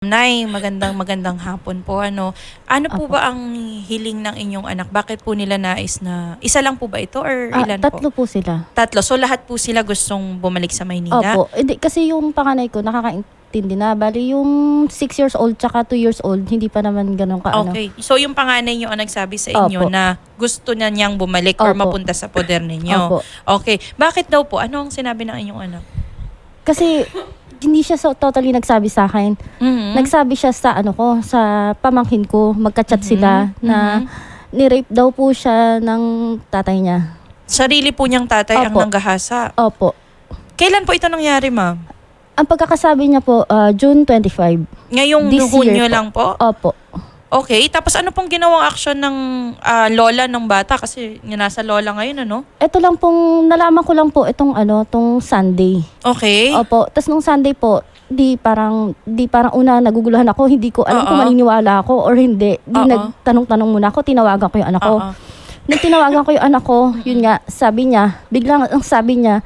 Nay, magandang magandang hapon po. Ano, ano po Apo. ba ang hiling ng inyong anak? Bakit po nila nais na isa lang po ba ito or Ah, ilan tatlo po? po sila. Tatlo. So lahat po sila gustong bumalik sa Maynila? Opo. Hindi, kasi yung panganay ko, nakakaintindi na. Bali, yung 6 years old tsaka 2 years old, hindi pa naman ganun ka, ano. Okay. So yung panganay niyo ang nagsabi sa inyo Opo. na gusto na niyang bumalik or Opo. mapunta sa poder ninyo. Opo. Okay. Bakit daw po? Ano ang sinabi ng inyong anak? Kasi, hindi siya so, totally nagsabi sa akin. Mhm. Nagsabi siya sa, ano ko, sa pamangkin ko, magka-chat sila, Mhm. na ni-rape daw po siya ng tatay niya. Sarili po niyang tatay ang Opo. nanggahasa. Opo. Kailan po ito nangyari, ma'am? Ang pagkakasabi niya po, ah, June 25. Ngayong This po. lang po? Opo. Okay, tapos ano pong ginawang aksyon ng ah, lola ng bata? Kasi nga nasa lola ngayon, ano? Ito lang pong, nalaman ko lang po itong ano, itong Sunday. Okay. Opo. Tapos nung Sunday po, di parang, di parang una naguguluhan ako. Hindi ko alam Oo. kung maniniwala ako or hindi. Di Oo. nagtanong-tanong muna ako. Tinawagan ko yung anak ko. Oo. Nung tinawagan ko yung anak ko, yun nga, sabi niya, biglang ang sabi niya,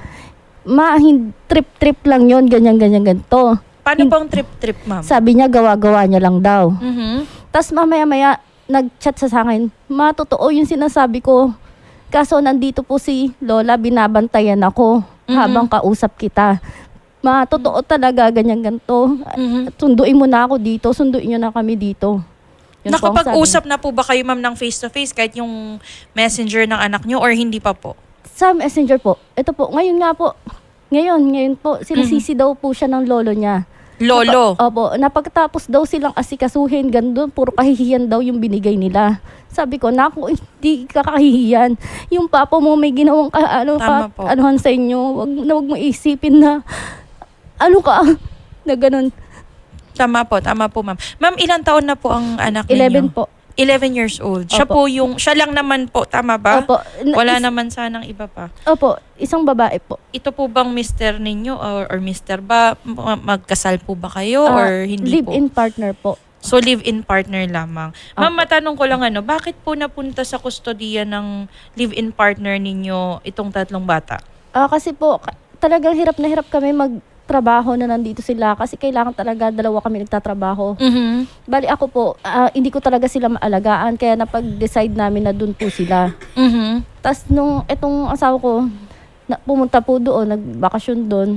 ma, hin- trip-trip lang yon ganyan, ganyan, ganito. Paano pong trip-trip, ma'am? Sabi niya, gawa-gawa niya lang daw. Mhm. Tapos mamaya-maya, nag-chat sa akin, ma, totoo yung sinasabi ko. Kaso nandito po si Lola, binabantayan ako Mhm. habang kausap kita. Ma, totoo talaga, ganyan ganito. Mhm. Sunduin mo na ako dito, sunduin niyo na kami dito. Yun Nakapag-usap na po ba kayo, ma'am, ng face-to-face kahit yung messenger ng anak nyo or hindi pa po? Sa messenger po, ito po, ngayon nga po, ngayon, ngayon po, sinisisi daw po siya ng lolo niya. Lolo. Napa- opo, napagtapos daw silang asikasuhin, gandun, puro kahihiyan daw yung binigay nila. Sabi ko, naku, hindi ka kahihiyan. Yung papa mo may ginawang ka, ano, Tama ka, po. anuhan sa inyo. Wag, na wag mo isipin na, ano ka, na ganun. Tama po, tama po, ma'am. Ma'am, ilang taon na po ang anak ninyo? 11 po. 11 years old. Siya Opo. po yung, siya lang naman po, tama ba? Opo. Na- Wala is- naman sanang iba pa. Opo, isang babae po. Ito po bang mister ninyo or, or mister ba? Ma- Magkasal po ba kayo Ah, or hindi po? Live-in partner po. So live-in partner lamang. Ma'am, matanong ko lang ano, bakit po napunta sa kustodiya ng live-in partner ninyo itong tatlong bata? Ah, kasi po, ka- talagang hirap na hirap kami magtrabaho na nandito sila kasi kailangan talaga dalawa kami nagtatrabaho. Mhm. Bali ako po, ah, hindi ko talaga sila maalagaan kaya napag-decide namin na doon po sila. Mhm. Tapos nung etong asawa ko, na, pumunta po doon, nagbakasyon doon.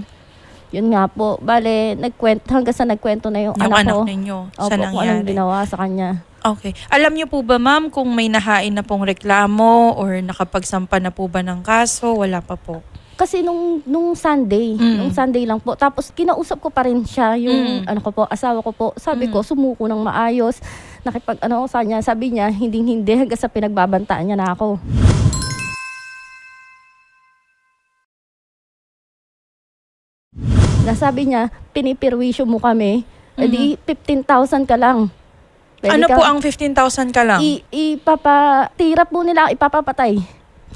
Yun nga po, bale, nagkwento, hanggang sa nagkwento na yung, Yung anak, anak ko. ninyo Opo, sa kung anong ginawa sa kanya. Okay. Alam niyo po ba ma'am kung may nahain na pong reklamo or nakapagsampa na po ba ng kaso? Wala pa po. Kasi nung, nung Sunday, Mm. nung Sunday lang po. Tapos kinausap ko pa rin siya, yung Mm. ano ko po, asawa ko po. Sabi Mm. ko, sumuko ng maayos. Nakipag ano sa kanya, sabi niya, hindi hindi hanggang sa pinagbabantaan niya na ako. Nasabi niya, pinipirwisyo mo kami, edi 15,000 ka lang. Pwede ano ka- po ang 15,000 ka lang? I, ipapatira po nila, ipapapatay.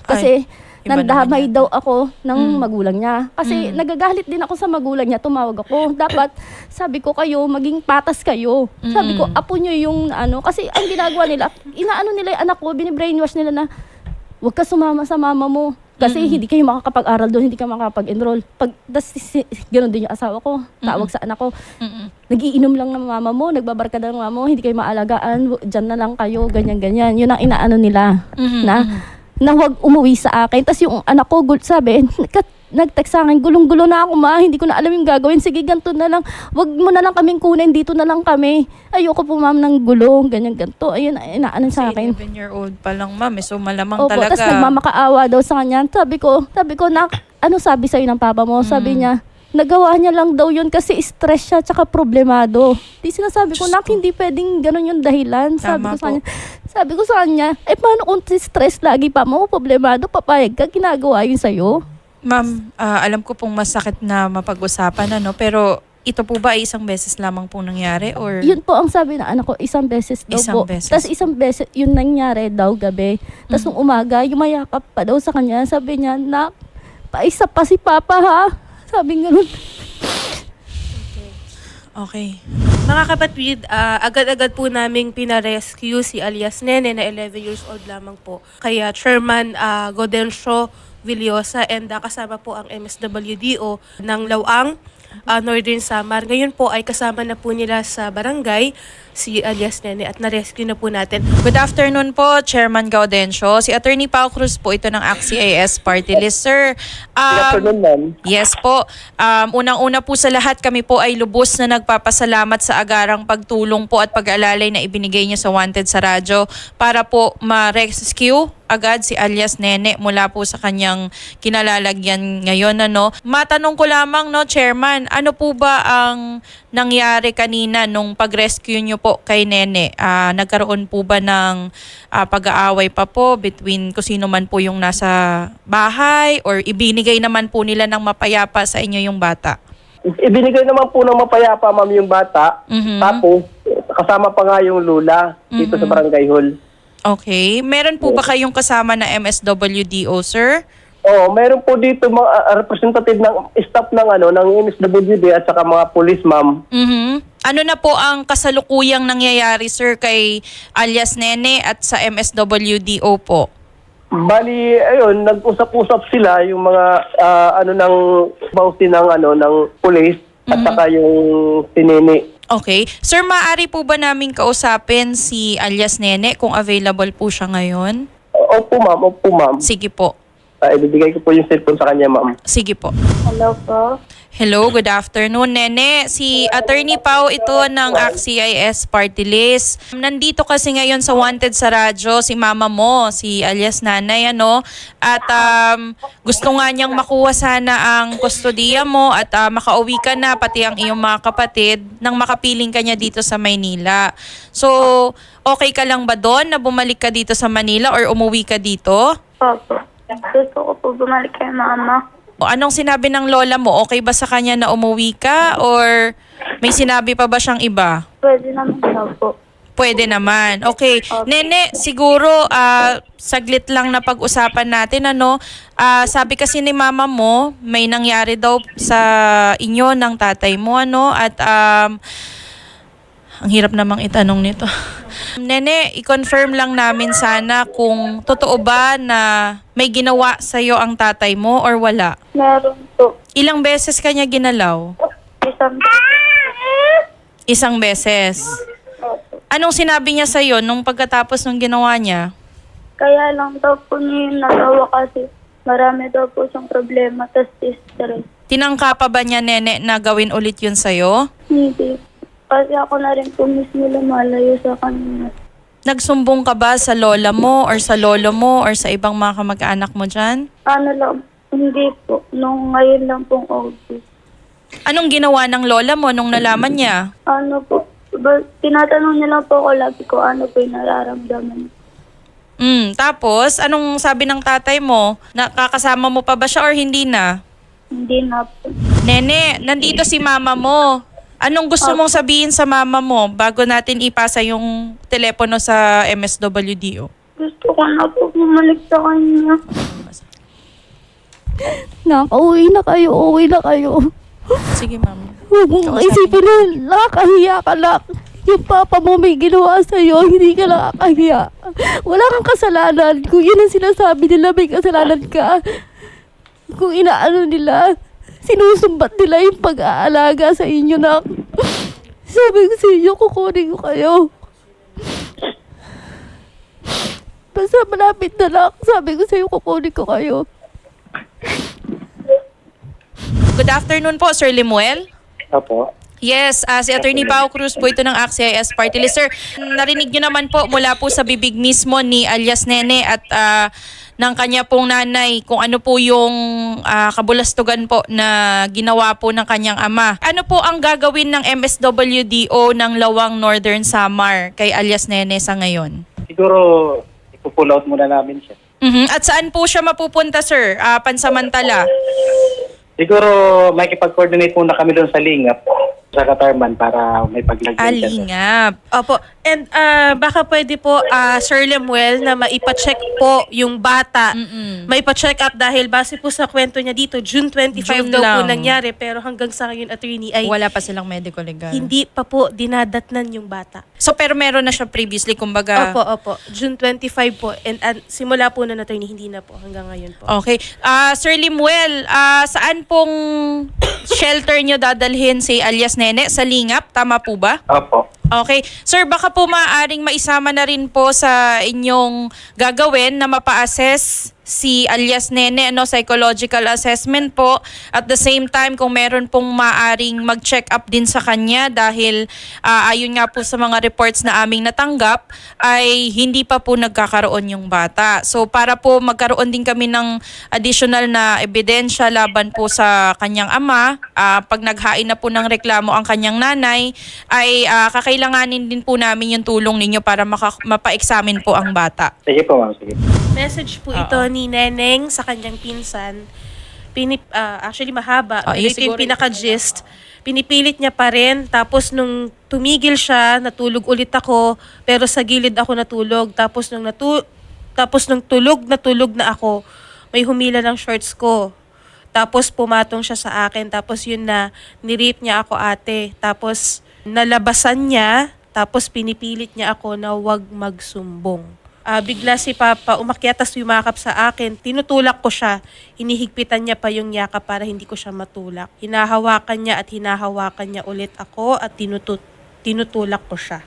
Kasi iba nandamay daw ako ng Mm. magulang niya. Kasi Mm. nagagalit din ako sa magulang niya, tumawag ako. Dapat, sabi ko kayo, maging patas kayo. Sabi ko, Mm. apo niyo yung ano. Kasi ang ginagawa nila, inaano nila yung anak ko, binibrainwash nila na, huwag ka sumama sa mama mo. Kasi Mm. hindi kayo makakapag-aral doon, hindi ka makakapag-enroll. Pag, das, ganun din yung asawa ko, tawag sa anak ko, Mhm. nagiinom lang ng mama mo, nagbabarkada ng mama mo, hindi kayo maalagaan, dyan na lang kayo, ganyan-ganyan. Yun ang inaano nila, Mhm. na, na huwag umuwi sa akin. Tapos yung anak ko, sabi, nag-text sa akin, gulong-gulo na ako ma, hindi ko na alam yung gagawin. Sige, ganito na lang. Wag mo na lang kaming kunin, dito na lang kami. Ayoko po ma'am ng gulo, ganyan, ganito. Ayun, inaano sa akin. 11 year old pa lang ma'am, eh, so malamang Opo, talaga. tapos nagmamakaawa daw sa kanya. Sabi ko, sabi ko, na, ano sabi sa'yo ng papa mo? Sabi Mm. niya, nagawa niya lang daw yun kasi stress siya tsaka problemado. Di sinasabi ko, Diyos nak, ko. hindi pwedeng ganun yung dahilan. Tama Sabi ko sa po. kanya, sabi ko sa kanya, eh paano kung stress lagi pa mo, problemado, papayag ka, ginagawa yun sa'yo? Ma'am, ah, alam ko pong masakit na mapag-usapan ano, pero ito po ba ay isang beses lamang po nangyari or Yun po ang sabi ng anak ko, isang beses daw Isang po. beses. Tapos isang beses, yun nangyari daw gabi. Tapos Mhm. nung umaga, yumayakap pa daw sa kanya. Sabi niya, nak, paisa pa si Papa ha. Sabi nga Okay. Mga kapatid, ah, agad-agad po naming pinarescue si alias Nene na 11 years old lamang po. Kaya Chairman uh, Godencio Villosa and ah, kasama po ang MSWDO ng Lawang ah, Northern Samar. Ngayon po ay kasama na po nila sa barangay si alias Nene at na-rescue na po natin. Good afternoon po, Chairman Gaudencio. Si Attorney Pao Cruz po ito ng AXI-AS Party List. Sir, Good um, afternoon, ma'am. Yes po. Um, Unang-una po sa lahat, kami po ay lubos na nagpapasalamat sa agarang pagtulong po at pag-alalay na ibinigay niyo sa Wanted sa radyo para po ma-rescue agad si alias Nene mula po sa kanyang kinalalagyan ngayon. Ano. Matanong ko lamang, no, Chairman, ano po ba ang nangyari kanina nung pag-rescue niyo po kay Nene? Ah, nagkaroon po ba ng ah, pag-aaway pa po between kung sino man po yung nasa bahay or ibinigay naman po nila ng mapayapa sa inyo yung bata? Ibinigay naman po ng mapayapa, ma'am, yung bata. Mhm. Tapos, kasama pa nga yung lula dito sa barangay hall. Okay. Meron po ba kayong kasama na MSWDO, sir? Oo, meron po dito mga ah, representative ng staff ng ano ng MSWD at saka mga police, ma'am. Mhm. Ano na po ang kasalukuyang nangyayari, sir, kay alias Nene at sa MSWDO po? Bali, ayun, nag-usap-usap sila yung mga ah, ano ng bausi ng ano ng police at saka yung tinini. Okay. Sir, maaari po ba namin kausapin si alias Nene kung available po siya ngayon? Opo, ma'am. Opo, ma'am. Sige po. Ah, ibibigay ko po yung cellphone sa kanya, ma'am. Sige po. Hello po. Hello, good afternoon, Nene. Si Attorney Pau ito ng AXIS Party List. Nandito kasi ngayon sa Wanted sa radyo si mama mo, si alias nanay, ano. At um, gusto nga niyang makuha sana ang kustodiya mo at ah, makauwi ka na, pati ang iyong mga kapatid, nang makapiling ka niya dito sa Maynila. So, okay ka lang ba doon na bumalik ka dito sa Manila or umuwi ka dito? Opo. Gusto ko po bumalik kay mama. O anong sinabi ng lola mo? Okay ba sa kanya na umuwi ka or may sinabi pa ba siyang iba? Pwede naman daw po. Pwede naman. Okay. Nene, siguro ah, saglit lang na pag-usapan natin ano. Ah, sabi kasi ni mama mo, may nangyari daw sa inyo ng tatay mo ano at um, ang hirap namang itanong nito. Nene, i-confirm lang namin sana kung totoo ba na may ginawa sa'yo ang tatay mo or wala. Meron po. Ilang beses kanya ginalaw? Isang Isang beses. Anong sinabi niya sa'yo nung pagkatapos ng ginawa niya? Kaya lang daw po niya yung nagawa kasi marami daw po siyang problema tas stress. Tinangka pa ba niya, Nene, na gawin ulit yun sa'yo? Hindi. Kasi ako na rin po mismo lumalayo sa kanina. Nagsumbong ka ba sa lola mo or sa lolo mo or sa ibang mga kamag-anak mo dyan? Ano lang, hindi po. Nung ngayon lang pong August. Anong ginawa ng lola mo nung nalaman niya? Ano po, ba, tinatanong niya lang po ako lagi ko ano po yung nararamdaman. Mm, tapos, anong sabi ng tatay mo? Nakakasama mo pa ba siya or hindi na? Hindi na po. Nene, nandito si mama mo. Anong gusto mong sabihin sa mama mo bago natin ipasa yung telepono sa MSWDO? Gusto ko na po bumalik sa kanya. Nakauwi na kayo, uwi na kayo. Sige, ma'am. Huwag mong isipin na nakakahiya ka lang. Yung papa mo may ginawa sa'yo, hindi ka nakakahiya. Wala kang kasalanan. Kung yun ang sinasabi nila, may kasalanan ka. Kung inaano nila, sinusumbat nila yung pag-aalaga sa inyo na sabi ko sa inyo, kukunin ko kayo. Basta malapit na lang, sabi ko sa iyo, kukunin ko kayo. Good afternoon po, Sir Limuel. Opo. Yes, ah, si Attorney Pao Cruz po ito ng AXIS Party List. Sir, narinig nyo naman po mula po sa bibig mismo ni alias Nene at ah, ng kanya pong nanay kung ano po yung ah, kabulastugan po na ginawa po ng kanyang ama. Ano po ang gagawin ng MSWDO ng Lawang Northern Samar kay alias Nene sa ngayon? Siguro, ipupull out muna namin siya. Mhm. At saan po siya mapupunta, sir? Ah, pansamantala? Siguro, may kipag-coordinate muna kami doon sa Lingap, sa Katarman, para may paglagyan siya. Alingap. Opo. And ah, baka pwede po, ah, Sir Lemuel, na maipacheck po yung bata. Maipacheck up dahil base po sa kwento niya dito, June 25 June daw po lang. nangyari. Pero hanggang sa ngayon, attorney, ay Wala pa silang medical legal. hindi pa po dinadatnan yung bata. So pero meron na siya previously kumbaga. Opo, opo. June 25 po. And ah, simula po na attorney, hindi na po hanggang ngayon po. Okay. Ah Sir Limuel, ah, saan pong shelter nyo dadalhin si alias Nene? Sa Lingap, tama po ba? Opo. Okay. Sir, baka po maaaring maisama na rin po sa inyong gagawin na mapa-assess si alias Nene, ano, psychological assessment po. At the same time, kung meron pong maaring mag-check up din sa kanya dahil ah, ayon nga po sa mga reports na aming natanggap, ay hindi pa po nagkakaroon yung bata. So para po magkaroon din kami ng additional na ebidensya laban po sa kanyang ama, ah, pag naghain na po ng reklamo ang kanyang nanay, ay ah, kakailanganin din po namin yung tulong ninyo para maka- mapa-examine po ang bata. Sige po, ma'am. Sige. Message po ito ni Neneng sa kanyang pinsan. Pinip, ah, actually mahaba. Ah, pero yun ito yung pinaka-gist. Pinipilit niya pa rin. Tapos nung tumigil siya, natulog ulit ako. Pero sa gilid ako natulog. Tapos nung, natu tapos nung tulog, natulog na ako, may humila ng shorts ko. Tapos pumatong siya sa akin. Tapos yun na, nirip niya ako ate. Tapos nalabasan niya. Tapos pinipilit niya ako na wag magsumbong. Ah, bigla si Papa umakyat tas yumakap sa akin. Tinutulak ko siya. Hinihigpitan niya pa yung yakap para hindi ko siya matulak. Hinahawakan niya at hinahawakan niya ulit ako at tinutut tinutulak ko siya.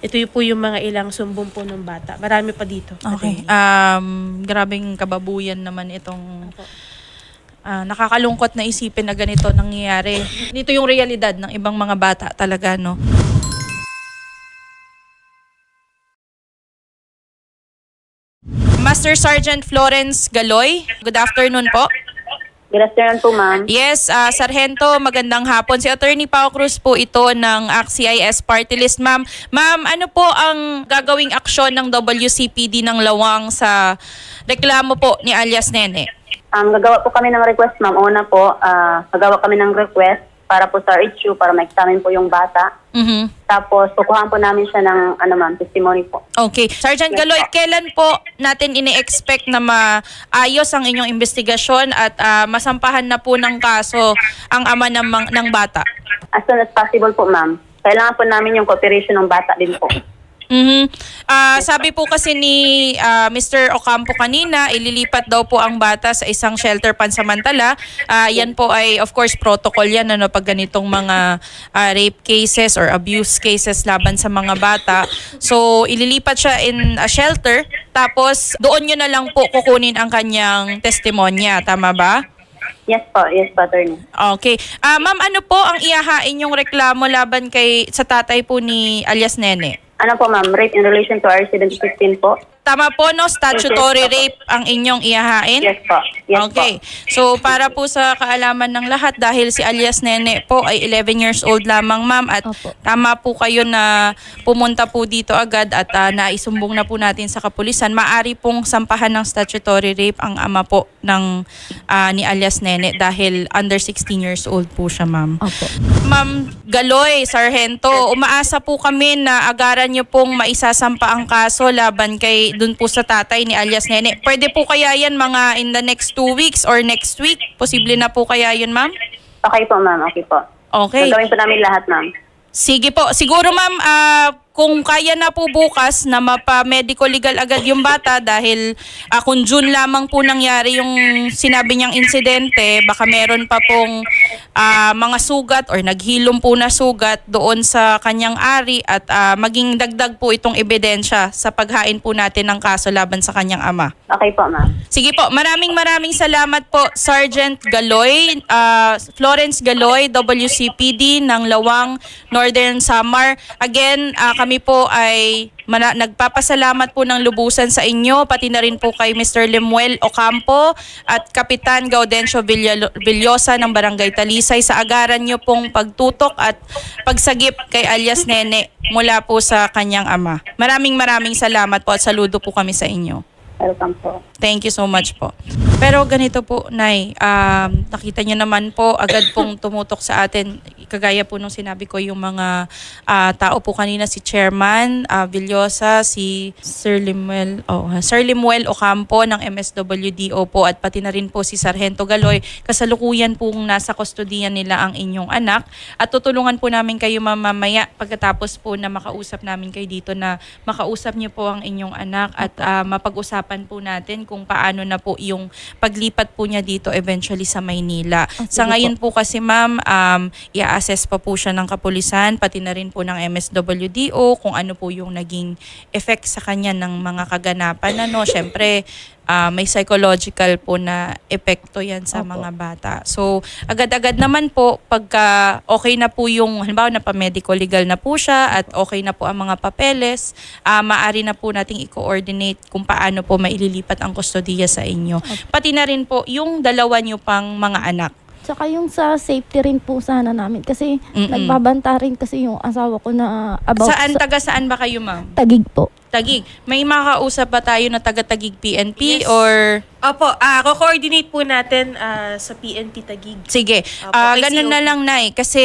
Ito yung po yung mga ilang sumbong po ng bata. Marami pa dito. Okay. Um, grabing kababuyan naman itong ah, nakakalungkot na isipin na ganito nangyayari. Dito yung realidad ng ibang mga bata talaga, no? Master Sergeant Florence Galoy, good afternoon po. Good afternoon po, ma'am. Yes, ah, Sargento, magandang hapon. Si Attorney Pao Cruz po ito ng ACT-CIS Party List. Ma'am, ma'am, ano po ang gagawing aksyon ng WCPD ng Lawang sa reklamo po ni alias Nene? Um, gagawa po kami ng request, ma'am. Una po, ah, gagawa kami ng request para po sa issue, para ma-examine po yung bata. Mhm. Tapos, kukuhaan po namin siya ng, ano ma'am, testimony po. Okay. Sergeant Galoy, kailan po natin ini-expect na maayos ang inyong investigasyon at ah, masampahan na po ng kaso ang ama ng, mang- ng bata? As soon as possible po, ma'am. Kailangan po namin yung cooperation ng bata din po. Mhm. Ah, sabi po kasi ni ah, Mr. Ocampo kanina, ililipat daw po ang bata sa isang shelter pansamantala. Ah, yan po ay of course protocol yan ano pag ganitong mga ah, rape cases or abuse cases laban sa mga bata. So ililipat siya in a shelter tapos doon nyo na lang po kukunin ang kanyang testimonya, tama ba? Yes po, yes po, attorney. Okay. Ah, ma'am, ano po ang ihahain yung reklamo laban kay sa tatay po ni alias Nene? Ano po, ma'am? Rape in relation to R715 po? Tama po, no? Statutory rape ang inyong ihahain? Yes po. Yes okay. po. So, para po sa kaalaman ng lahat, dahil si alias Nene po ay 11 years old lamang, ma'am, at Opo. tama po kayo na pumunta po dito agad at ah, naisumbong na po natin sa kapulisan, maari pong sampahan ng statutory rape ang ama po ng ah, ni alias Nene dahil under 16 years old po siya, ma'am. Opo. Ma'am Galoy, Sargento, umaasa po kami na agaran niyo pong maisasampa ang kaso laban kay dun po sa tatay ni alias Nene. Pwede po kaya yan mga in the next two weeks or next week? Posible na po kaya yun, ma'am? Okay po, ma'am. Okay po. Okay. Gagawin po namin lahat, ma'am. Sige po. Siguro ma'am, ah, kung kaya na po bukas na mapa-medical legal agad yung bata dahil ah, kung June lamang po nangyari yung sinabi niyang insidente, baka meron pa pong ah, mga sugat or naghilom po na sugat doon sa kanyang ari at ah, maging dagdag po itong ebidensya sa paghain po natin ng kaso laban sa kanyang ama. Okay po, ma'am. Sige po, maraming maraming salamat po Sergeant Galoy, ah, Florence Galoy, WCPD ng Lawang, Northern Samar. Again, ah, kami po ay mana- nagpapasalamat po ng lubusan sa inyo, pati na rin po kay Mr. Lemuel Ocampo at Kapitan Gaudencio Villosa ng Barangay Talisay sa agaran nyo pong pagtutok at pagsagip kay alias Nene mula po sa kanyang ama. Maraming maraming salamat po at saludo po kami sa inyo. Welcome po. Thank you so much po. Pero ganito po, Nay, um, nakita niyo naman po, agad pong tumutok sa atin kagaya po nung sinabi ko yung mga ah, tao po kanina si Chairman ah, Villosa, si Sir Limuel, oh, Sir Limuel Ocampo ng MSWDO po at pati na rin po si Sargento Galoy. Kasalukuyan pong nasa kustodiyan nila ang inyong anak at tutulungan po namin kayo mamamaya pagkatapos po na makausap namin kayo dito na makausap niyo po ang inyong anak at ah, mapag-usapan po natin kung paano na po yung paglipat po niya dito eventually sa Maynila. Sa ngayon po kasi ma'am, um, i-assess pa po siya ng kapulisan, pati na rin po ng MSWDO kung ano po yung naging effect sa kanya ng mga kaganapan. Ano, syempre, ah, may psychological po na epekto yan sa Opo. mga bata. So, agad-agad naman po, pagka okay na po yung, halimbawa na pa-medical legal na po siya at okay na po ang mga papeles, ah maaari na po nating i-coordinate kung paano po maililipat ang kustodiya sa inyo. Pati na rin po yung dalawa niyo pang mga anak. Tsaka yung sa safety rin po sana namin. Kasi Mm-mm. nagbabanta rin kasi yung asawa ko na about Saan, sa taga saan ba kayo ma'am? tagig po. Tagig. May makausap ba tayo na taga-tagig PNP Yes. or... Opo, ah ko-coordinate po natin ah, sa PNP Tagig. Sige, Opo, ah kay ganun na lang, Nay. Kasi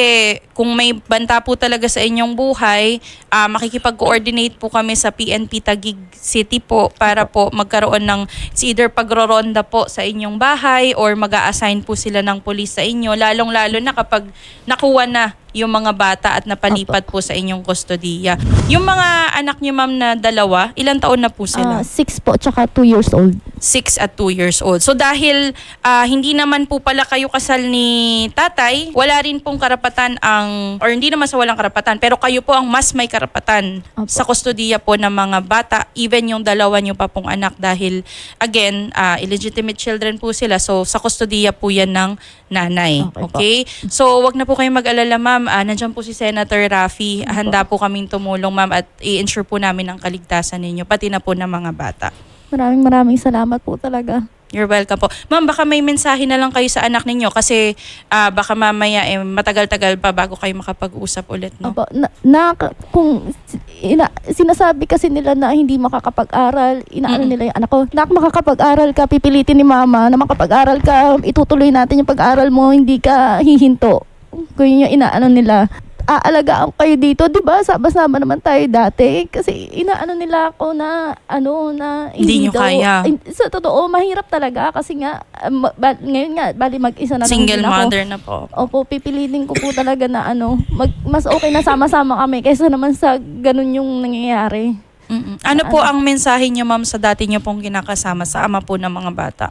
kung may banta po talaga sa inyong buhay, ah makikipag-coordinate po kami sa PNP Tagig City po para po magkaroon ng it's either pagroronda po sa inyong bahay or mag assign po sila ng polis sa inyo. Lalong-lalo na kapag nakuha na yung mga bata at napalipat po sa inyong kustodiya. Yung mga anak niyo, ma'am, na dalawa, ilang taon na po sila? Ah, six po, tsaka two years old. 6 at 2 years old. So dahil ah, hindi naman po pala kayo kasal ni tatay, wala rin pong karapatan ang, or hindi naman sa walang karapatan, pero kayo po ang mas may karapatan Opo. sa kustodiya po ng mga bata, even yung dalawa nyo pa pong anak dahil again, ah, illegitimate children po sila. So sa kustodiya po yan ng nanay. Okay po. Okay? So wag na po kayong mag-alala ma'am. Ah, nandiyan po si Senator Raffy. Handa po kaming tumulong ma'am at i-ensure po namin ang kaligtasan ninyo, pati na po ng mga bata. Maraming maraming salamat po talaga. You're welcome po. Ma'am, baka may mensahe na lang kayo sa anak ninyo kasi ah, baka mamaya eh, matagal-tagal pa bago kayo makapag-usap ulit, no? Opo, na, na kung ina, sinasabi kasi nila na hindi makakapag-aral, inaano Mm-mm. nila yung anak ko, nak makakapag-aral ka, pipilitin ni mama na makapag-aral ka, itutuloy natin yung pag-aral mo, hindi ka hihinto. Kung yun yung inaano nila, aalagaan kayo dito, 'di ba? Sama-sama naman tayo dati kasi inaano nila ako na ano na Hindi nyo daw- kaya. sa totoo mahirap talaga kasi nga ma- ba- ngayon nga bali mag-isa na lang Single ako. mother na po. Opo, pipilitin ko po talaga na ano, mag, mas okay na sama-sama kami kaysa naman sa ganun yung nangyayari. Mm-mm. Ano po ang mensahe niyo, ma'am, sa dati niyo pong kinakasama sa ama po ng mga bata?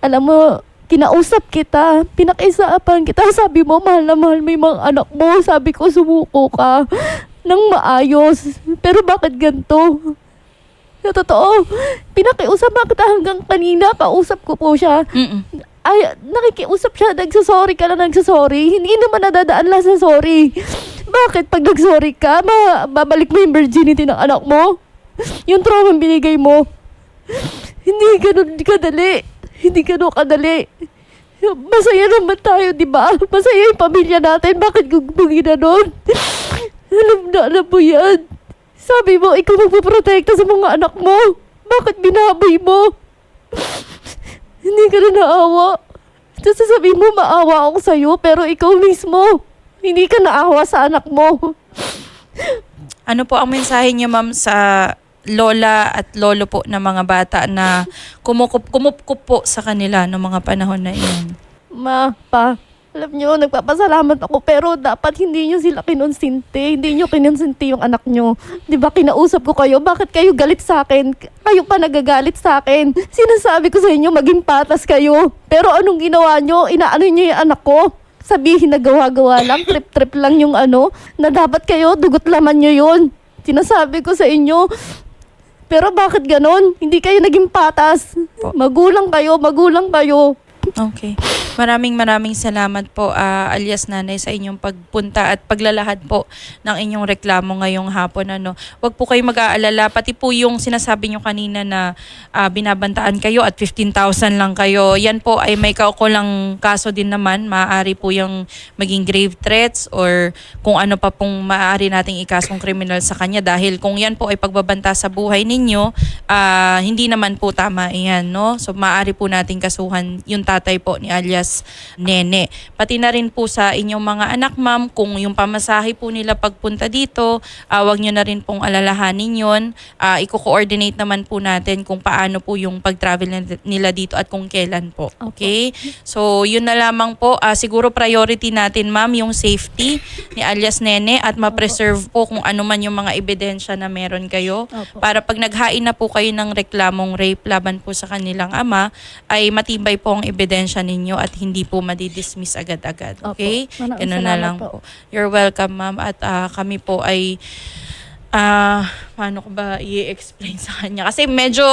Alam mo, kinausap kita, pinakisaapan kita, sabi mo, mahal na mahal mo yung mga anak mo. Sabi ko, sumuko ka ng maayos. Pero bakit ganito? Sa totoo, pinakiusap kita hanggang kanina, kausap ko po siya. Mm-mm. ay, nakikiusap siya, nagsasorry ka na nagsasorry. Hindi naman nadadaan lang sa sorry. Bakit pag nagsorry ka, ma- babalik mo yung virginity ng anak mo? Yung trauma binigay mo? Hindi ganun kadali. Hindi ganun kadali. Masaya naman tayo, di ba? Masaya yung pamilya natin. Bakit gugbugin na nun? alam na, alam mo yan. Sabi mo, ikaw magpaprotekta sa mga anak mo. Bakit binaboy mo? Hindi ka na naawa. Tapos sasabihin mo, maawa ako sa'yo, pero ikaw mismo, hindi ka naawa sa anak mo. Ano po ang mensahe niyo, ma'am, sa lola at lolo po ng mga bata na kumukup, kumupkup po sa kanila noong mga panahon na iyon? Ma, pa, alam nyo, nagpapasalamat ako, pero dapat hindi nyo sila kinonsinti. Hindi nyo kinonsinti yung anak nyo. Di ba, kinausap ko kayo, bakit kayo galit sa akin? Kayo pa nagagalit sa akin. Sinasabi ko sa inyo, maging patas kayo. Pero anong ginawa nyo? Inaano nyo yung anak ko? Sabihin na gawa-gawa lang, trip-trip lang yung ano, na dapat kayo, dugot laman nyo yun. Sinasabi ko sa inyo, pero bakit ganon? Hindi kayo naging patas. Magulang kayo, magulang kayo. Okay. Maraming maraming salamat po ah, alias nanay sa inyong pagpunta at paglalahad po ng inyong reklamo ngayong hapon. Ano. Huwag po kayo mag-aalala. Pati po yung sinasabi nyo kanina na ah, binabantaan kayo at 15,000 lang kayo. Yan po ay may kaukulang kaso din naman. Maaari po yung maging grave threats or kung ano pa pong maaari nating ikasong kriminal sa kanya dahil kung yan po ay pagbabanta sa buhay ninyo, ah, hindi naman po tama iyan. No? So maaari po nating kasuhan yung tatay tatay po ni alias Nene. Pati na rin po sa inyong mga anak, ma'am, kung yung pamasahe po nila pagpunta dito, ah, wag nyo na rin pong alalahanin yun. Ah, i-coordinate naman po natin kung paano po yung pag-travel nil- nila dito at kung kailan po. Okay? So, yun na lamang po. Ah, siguro priority natin, ma'am, yung safety ni alias Nene at ma-preserve po kung ano man yung mga ebidensya na meron kayo Opo. para pag naghain na po kayo ng reklamong rape laban po sa kanilang ama, ay matibay po ang ebidensya ninyo at hindi po madidismiss agad-agad. Opo. Okay? Ganun na lang po. po. You're welcome, ma'am. At ah, kami po ay ah paano ko ba i-explain sa kanya? Kasi medyo,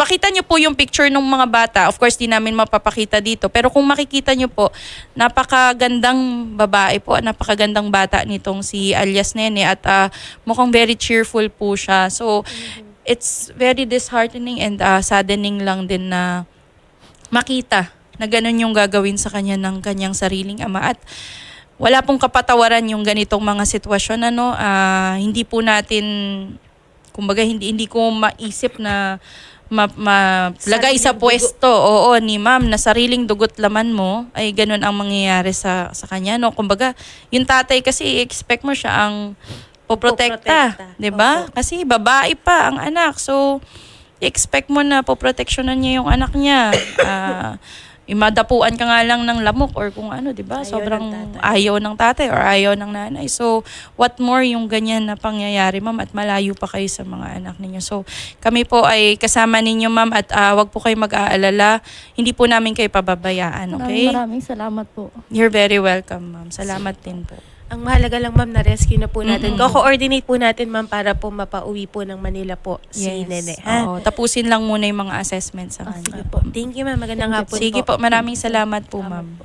makita nyo po yung picture ng mga bata. Of course, di namin mapapakita dito. Pero kung makikita nyo po, napakagandang babae po, napakagandang bata nitong si alias Nene at ah, mukhang very cheerful po siya. So, it's very disheartening and ah, saddening lang din na makita na ganun yung gagawin sa kanya ng kanyang sariling ama. At wala pong kapatawaran yung ganitong mga sitwasyon ano. Ah, hindi po natin kumbaga hindi hindi ko maisip na ma, malagay sa pwesto. Oo ni ma'am na sariling dugot laman mo ay ganun ang mangyayari sa sa kanya no. Kumbaga yung tatay kasi expect mo siya ang poprotekta. 'di ba? Kasi babae pa ang anak. So expect mo na poproteksyonan niya yung anak niya. Ah, imadapuan ka nga lang ng lamok or kung ano, 'di ba? Sobrang ng ayaw ng tatay or ayaw ng nanay. So, what more yung ganyan na pangyayari, ma'am, at malayo pa kayo sa mga anak ninyo. So, kami po ay kasama ninyo, ma'am, at ah, wag po kayo mag-aalala. Hindi po namin kayo pababayaan, okay? Maraming salamat po. You're very welcome, ma'am. Salamat din po. Ang mahalaga lang ma'am na rescue na po natin. Mm-mm. Ko-coordinate po natin ma'am para po mapauwi po ng Manila po si Nene. Ha? Oo, tapusin lang muna yung mga assessment sa Ah, kanya. sige po. Thank you ma'am. Magandang hapon Sige po, maraming salamat po, ma'am. po.